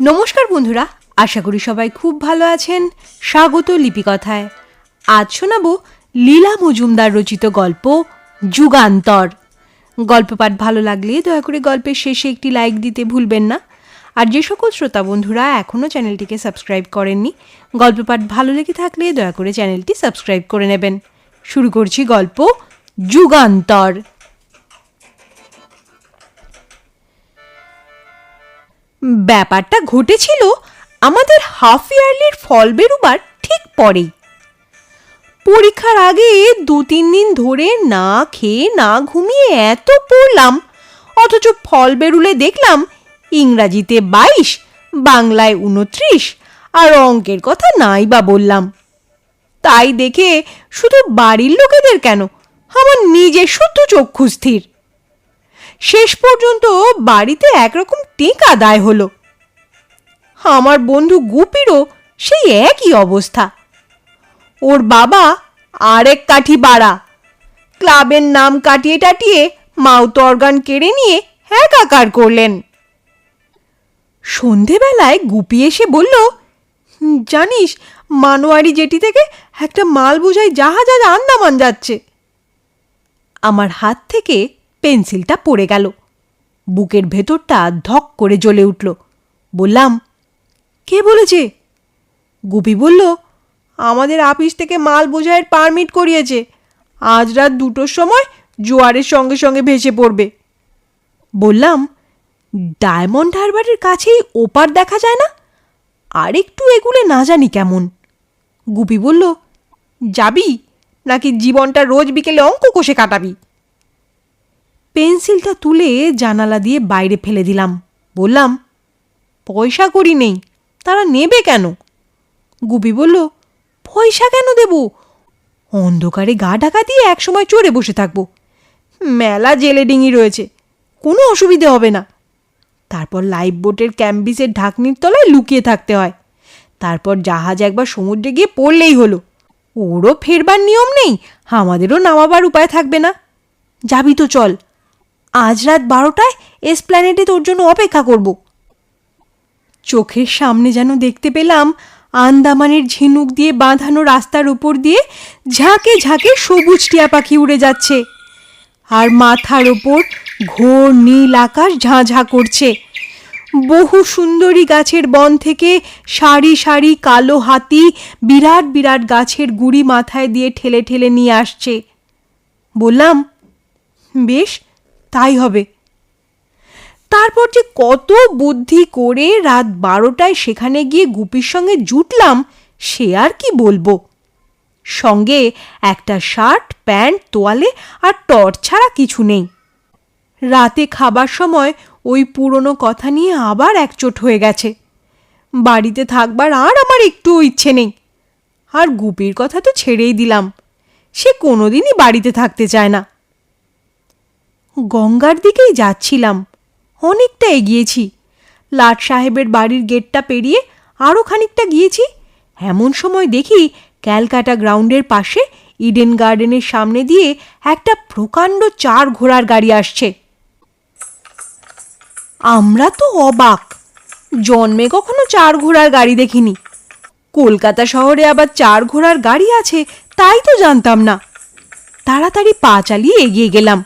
নমস্কার বন্ধুরা, আশা করি সবাই খুব ভালো আছেন। স্বাগত লিপিকথায়। আজ শোনাবো লীলা মজুমদার রচিত গল্প যুগান্তর। গল্প পাঠ ভালো লাগলে দয়া করে গল্পের শেষে একটি লাইক দিতে ভুলবেন না। আর যে সকল শ্রোতা বন্ধুরা এখনও চ্যানেলটিকে সাবস্ক্রাইব করেননি, গল্প পাঠ ভালো লেগে থাকলে দয়া করে চ্যানেলটি সাবস্ক্রাইব করে নেবেন। শুরু করছি গল্প যুগান্তর। ব্যাপারটা ঘটেছিল আমাদের হাফ ইয়ারলির ফল বেরোবার ঠিক পরেই। পরীক্ষার আগে দু তিন দিন ধরে না খেয়ে না ঘুমিয়ে এত পড়লাম, অথচ ফল বেরুলে দেখলাম ইংরাজিতে বাইশ, বাংলায় উনত্রিশ, আর অঙ্কের কথা নাই বা বললাম। তাই দেখে শুধু বাড়ির লোকেদের কেন? আমার নিজের শুদ্ধ চক্ষু স্থির। শেষ পর্যন্ত বাড়িতে একরকম টেকা দায় হলো। আমার বন্ধু গুপিরও সেই একই অবস্থা। ওর বাবা আরেক কাঠি বাড়া। ক্লাবের নাম কাটিয়ে টাটিয়ে মাউথ অর্গান কেড়ে নিয়ে একাকার করলেন। সন্ধেবেলায় গুপি এসে বলল, জানিস, মানোয়ারি জেটি থেকে একটা মাল বোঝাই জাহাজ আজ আন্দামান যাচ্ছে। আমার হাত থেকে পেন্সিলটা পড়ে গেল। বুকের ভেতরটা ধক করে জ্বলে উঠল। বললাম, কে বলেছে? গুপি বলল, আমাদের আপিস থেকে মাল বোঝাইয়ের পারমিট করিয়েছে। আজ রাত দুটোর সময় জোয়ারের সঙ্গে সঙ্গে ভেসে পড়বে। বললাম, ডায়মন্ড হারবারের কাছেই ওপার দেখা যায় না? আর একটু এগুলে না জানি কেমন? গুপি বলল, যাবি? নাকি জীবনটা রোজ বিকেলে অঙ্ক কষে কাটাবি? পেন্সিলটা তুলে জানালা দিয়ে বাইরে ফেলে দিলাম। বললাম, পয়সা করি নেই, তারা নেবে কেন? গুপি বলল, পয়সা কেন দেব? অন্ধকারে গা ঢাকা দিয়ে একসময় চড়ে বসে থাকব। মেলা জেলে ডিঙি রয়েছে, কোনো অসুবিধে হবে না। তারপর লাইফ বোটের ক্যাম্বিসের ঢাকনির তলায় লুকিয়ে থাকতে হয়। তারপর জাহাজ একবার সমুদ্রে গিয়ে পড়লেই হলো। ওরও ফেরবার নিয়ম নেই, আমাদেরও নামাবার উপায় থাকবে না। যাবি তো চল। আজ রাত বারোটায় এসপ্ল্যানেটে তোর জন্য অপেক্ষা করব। চোখের সামনে যেন দেখতে পেলাম আন্দামানের ঝিনুক দিয়ে বাঁধানো রাস্তার উপর দিয়ে ঝাঁকে ঝাঁকে সবুজ টিয়া পাখি উড়ে যাচ্ছে। আর মাথার ওপর ঘোর নীল আকাশ ঝাঁ ঝাঁ করছে। বহু সুন্দরী গাছের বন থেকে সারি সারি কালো হাতি বিরাট বিরাট গাছের গুড়ি মাথায় দিয়ে ঠেলে ঠেলে নিয়ে আসছে। বললাম, বেশ তাই হবে। তারপর যে কত বুদ্ধি করে রাত বারোটায় সেখানে গিয়ে গুপির সঙ্গে জুটলাম, সে আর কি বলব? সঙ্গে একটা শার্ট, প্যান্ট, তোয়ালে আর টর্চ ছাড়া কিছু নেই। রাতে খাবার সময় ওই পুরনো কথা নিয়ে আবার একচোট হয়ে গেছে। বাড়িতে থাকবার আর আমার একটুও ইচ্ছে নেই। আর গুপির কথা তো ছেড়েই দিলাম। সে কোনোদিনই বাড়িতে থাকতে চায় না। গঙ্গার দিকেই যাচ্ছিলাম। অনেকটা এগিয়েছি। লাট সাহেবের বাড়ির গেটটা পেরিয়ে আরও খানিকটা গিয়েছি। এমন সময় দেখি ক্যালকাটা গ্রাউন্ডের পাশে ইডেন গার্ডেনের সামনে দিয়ে একটা প্রকাণ্ড চার ঘোড়ার গাড়ি আসছে। আমরা তো অবাক। জন্মে কখনো চার ঘোড়ার গাড়ি দেখিনি। কলকাতা শহরে আবার চার ঘোড়ার গাড়ি আছে, তাই তো জানতাম না। তাড়াতাড়ি পা চালিয়ে এগিয়ে গেলাম।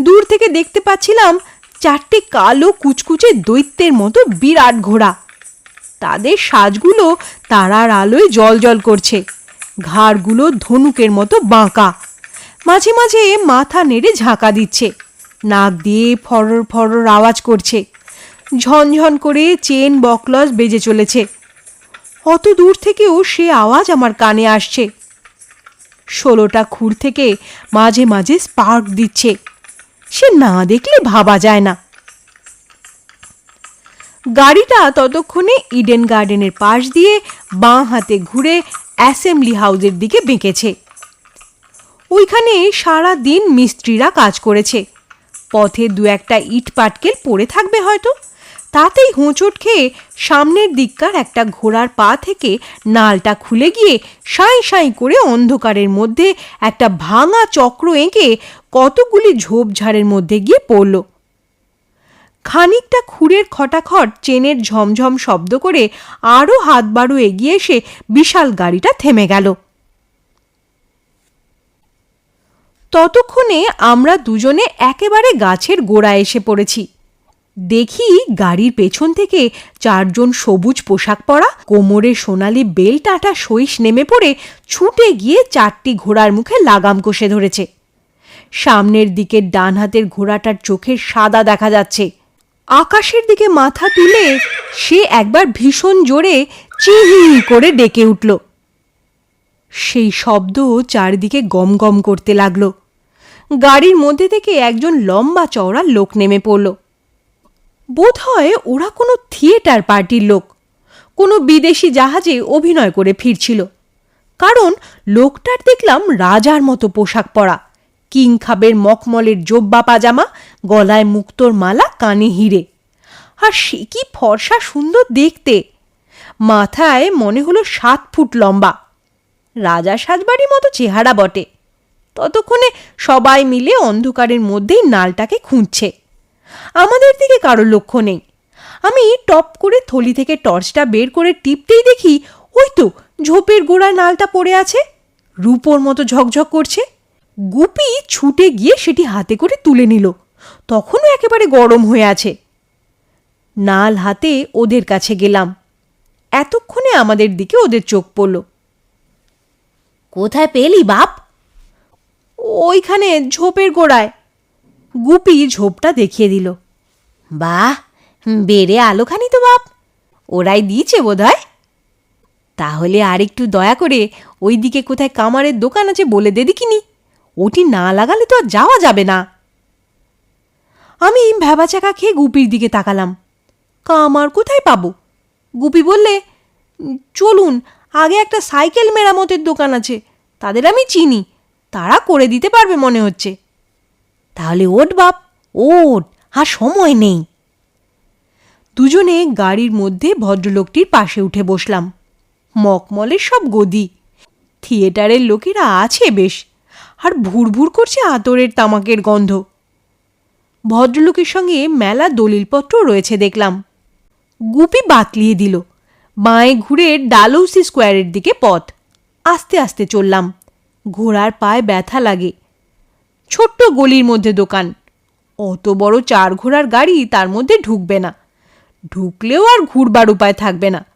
দূর থেকে দেখতে পাচ্ছিলাম চারটে কালো কুচকুচে দৈত্যের মতো বিরাট ঘোড়া। তাদের সাজগুলো তারার আলোয় জল করছে। ঘাড়গুলো ধনুকের মতো বাঁকা। মাঝে মাঝে মাথা নেড়ে ঝাঁকা দিচ্ছে। নাক দিয়ে ফরর ফরর আওয়াজ করছে। ঝনঝন করে চেন বকলস বেজে চলেছে। অত দূর থেকেও সে আওয়াজ আমার কানে আসছে। ষোলোটা খুর থেকে মাঝে মাঝে স্পার্ক দিচ্ছে। সে না দেখলে ভাবা যায় না। গাড়িটা ততক্ষণে ইডেন গার্ডেনের পাশ দিয়ে বাঁ হাতে ঘুরে অ্যাসেম্বলি হাউজের দিকে বেঁকেছে। ওইখানে সারা দিন মিস্ত্রিরা কাজ করেছে। পথে দু একটা ইট পাটকেল পড়ে থাকবে হয়তো। তাতেই হোঁচট খেয়ে সামনের দিককার একটা ঘোড়ার পা থেকে নালটা খুলে গিয়ে সাঁই সাঁই করে অন্ধকারের মধ্যে একটা ভাঙা চক্র এঁকে কতগুলি ঝোপঝাড়ের মধ্যে গিয়ে পড়ল। খানিকটা খুঁড়ের খটাখট চেনের ঝমঝম শব্দ করে আরও হাত বাড়ু এগিয়ে এসে বিশাল গাড়িটা থেমে গেল। ততক্ষণে আমরা দুজনে একেবারে গাছের গোড়ায় এসে পড়েছি। দেখি গাড়ির পেছন থেকে চারজন সবুজ পোশাক পরা কোমরে সোনালি বেল টাটা সইস নেমে পড়ে ছুটে গিয়ে চারটি ঘোড়ার মুখে লাগাম কষে ধরেছে। সামনের দিকের ডান হাতের ঘোড়াটার চোখের সাদা দেখা যাচ্ছে। আকাশের দিকে মাথা তুলে সে একবার ভীষণ জোরে চিহি করে ডেকে উঠল। সেই শব্দ চারিদিকে গম গম করতে লাগল। গাড়ির মধ্যে থেকে একজন লম্বা চওড়া লোক নেমে পড়ল। বোধ হয় ওরা কোনো থিয়েটার পার্টির লোক। কোনো বিদেশি জাহাজে অভিনয় করে ফিরছিল। কারণ লোকটার দেখলাম রাজার মতো পোশাক পরা। কিং খাবের মখমলের জব্বা পাজামা, গলায় মুক্তোর মালা, কানে হিরে। আর সে কি ফর্সা সুন্দর দেখতে। মাথায় মনে হলো সাত ফুট লম্বা। রাজা সাজবাড়ির মতো চেহারা বটে। ততক্ষণে সবাই মিলে অন্ধকারের মধ্যেই নালটাকে খুঁজছে। আমাদের দিকে কারোর লক্ষ্য নেই। আমি টপ করে থলি থেকে টর্চটা বের করে টিপতেই দেখি, ওই তো ঝোপের গোড়ায় নালটা পড়ে আছে। রূপোর মতো ঝকঝক করছে। গুপি ছুটে গিয়ে সেটি হাতে করে তুলে নিল। তখনও একেবারে গরম হয়ে আছে। নাল হাতে ওদের কাছে গেলাম। এতক্ষণে আমাদের দিকে ওদের চোখ পড়ল। কোথায় পেলি বাপ? ওইখানে ঝোপের গোড়ায়। গুপি ঝোপটা দেখিয়ে দিল। বাহ, বেড়ে আলোখানি তো বাপ। ওরাই দিয়েছে বোধ হয় তাহলে আর একটু দয়া করে ওই দিকে কোথায় কামারের দোকান আছে বলে দে দেখিনি। ওটি না লাগালে তো আর যাওয়া যাবে না। আমি ভ্যাবাচাকা খেয়ে গুপির দিকে তাকালাম। কামার কোথায় পাবো? গুপি বললে, চলুন, আগে একটা সাইকেল মেরামতের দোকান আছে, তাদের আমি চিনি, তারা করে দিতে পারবে মনে হচ্ছে। তাহলে ওট বাপ ওট আর সময় নেই। দুজনে গাড়ির মধ্যে ভদ্রলোকটির পাশে উঠে বসলাম। মকমলের সব গদি। থিয়েটারের লোকেরা আছে বেশ, আর ভুরভুর করছে আতরের তামাকের গন্ধ। ভদ্রলোকের সঙ্গে মেলা দলিলপত্র রয়েছে দেখলাম। গুপি বাতলিয়ে দিল, বাঁয়ে ঘুরে ডালৌসি স্কোয়ারের দিকে পথ। আস্তে আস্তে চললাম। ঘোড়ার পায়ে ব্যথা লাগে ছোট্ট গলির মধ্যে দোকান। অত বড় চার ঘোড়ার গাড়ি তার মধ্যে ঢুকবে না। ঢুকলেও আর ঘুরবার উপায় থাকবে না।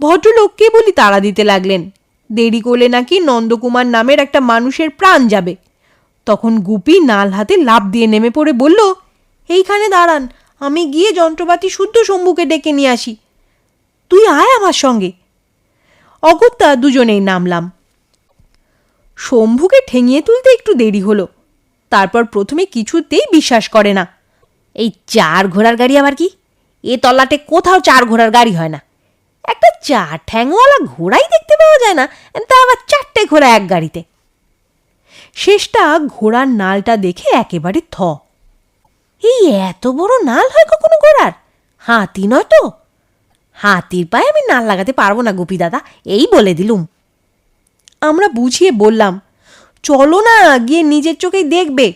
ভদ্রলোককে বলি তাড়া দিতে লাগলেন। দেরি করলে নাকি নন্দকুমার নামের একটা মানুষের প্রাণ যাবে। তখন গুপি নাল হাতে লাভ দিয়ে নেমে পড়ে বলল, এইখানে দাঁড়ান, আমি গিয়ে যন্ত্রপাতি শুদ্ধ শম্ভুকে ডেকে নিয়ে আসি। তুই আয় আমার সঙ্গে। অগত্যা দুজনেই নামলাম। শম্ভুকে ঠেঙিয়ে তুলতে একটু দেরি হলো। তারপর প্রথমে কিছুতেই বিশ্বাস করে না। এই চার ঘোড়ার গাড়ি আবার কি? এ তল্লাটে কোথাও চার ঘোড়ার গাড়ি হয় না। একটা চার ঠ্যাংওয়ালা ঘোড়াই দেখতে পাওয়া যায় না, তা আবার চারটে ঘোড়া এক গাড়িতে। শেষটা ঘোড়ার নালটা দেখে একেবারে থ। এই এত বড় নাল হয় কখনো ঘোড়ার? হাতি নয় তো? হাতির পায়ে আমি নাল লাগাতে পারব না, গুপি দাদা, এই বলে দিলুম। আমরা বুঝিয়ে বললাম চলো না, গিয়ে নিজের চোখেই দেখবে।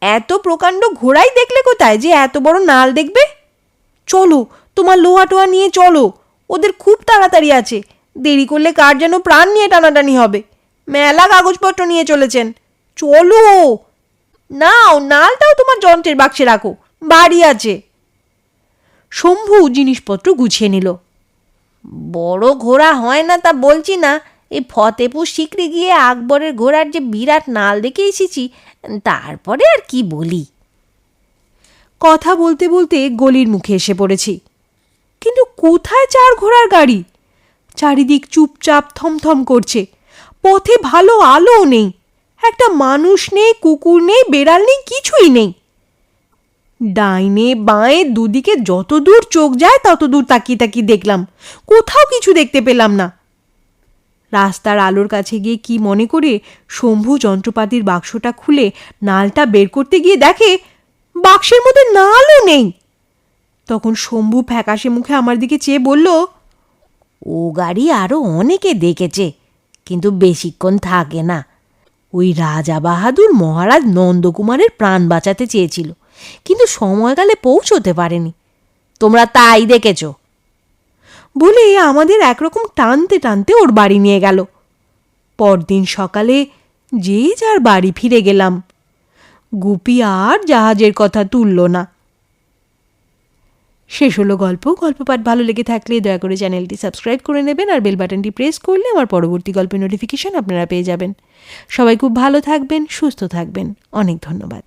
এত প্রকাণ্ড ঘোড়াই দেখলে কোথায় যে এত বড় নাল দেখবে? চলো, তোমার লোহা টোয়া নিয়ে চলো, ওদের খুব তাড়াতাড়ি আছে। দেরি করলে কার যেন প্রাণ নিয়ে টানাটানি হবে। মেলা কাগজপত্র নিয়ে চলেছেন। চলো! নাও, নালটাও তোমার যন্ত্রের বাক্সে রাখো, বাড়ি আছে। শম্ভু জিনিসপত্র গুছিয়ে নিল। বড় ঘোড়া হয় না তা বলছি না এই ফতেপুর শিকড়ে গিয়ে আকবরের ঘোড়ার যে বিরাট নাল দেখে এসেছি, তারপরে আর কি বলি? কথা বলতে বলতে গলির মুখে এসে পড়েছি। কিন্তু কোথায় চার ঘোড়ার গাড়ি? চারিদিক চুপচাপ থমথম করছে। পথে ভালো আলোও নেই। একটা মানুষ নেই, কুকুর নেই, বেড়াল নেই, কিছুই নেই। ডাইনে বাঁয়ে দুদিকে যত দূর চোখ যায় তত দূর তাকিয়ে তাকিয়ে দেখলাম। কোথাও কিছু দেখতে পেলাম না। রাস্তার আলোর কাছে গিয়ে কি মনে করে শম্ভু যন্ত্রপাতির বাক্সটা খুলে নালটা বের করতে গিয়ে দেখে বাক্সের মধ্যে নালও নেই। তখন শম্ভু ফ্যাকাশে মুখে আমার দিকে চেয়ে বলল, ও গাড়ি আরও অনেকে দেখেছে, কিন্তু বেশিক্ষণ থাকে না। ওই রাজা বাহাদুর মহারাজ নন্দকুমারের প্রাণ বাঁচাতে চেয়েছিল, কিন্তু সময়কালে পৌঁছতে পারেনি। তোমরা তাই দেখেছ। বলে আমাদের একরকম টানতে টানতে ওর বাড়ি নিয়ে গেল। পরদিন সকালে যে যার বাড়ি ফিরে গেলাম। গুপি আর জাহাজের কথা তুলল না। শেষ হলো গল্প। গল্প পাঠ ভালো লেগে থাকলে দয়া করে চ্যানেলটি সাবস্ক্রাইব করে নেবেন আর বেল বাটনটি প্রেস করলে আমার পরবর্তী গল্পের নোটিফিকেশান আপনারা পেয়ে যাবেন। সবাই খুব ভালো থাকবেন, সুস্থ থাকবেন। অনেক ধন্যবাদ।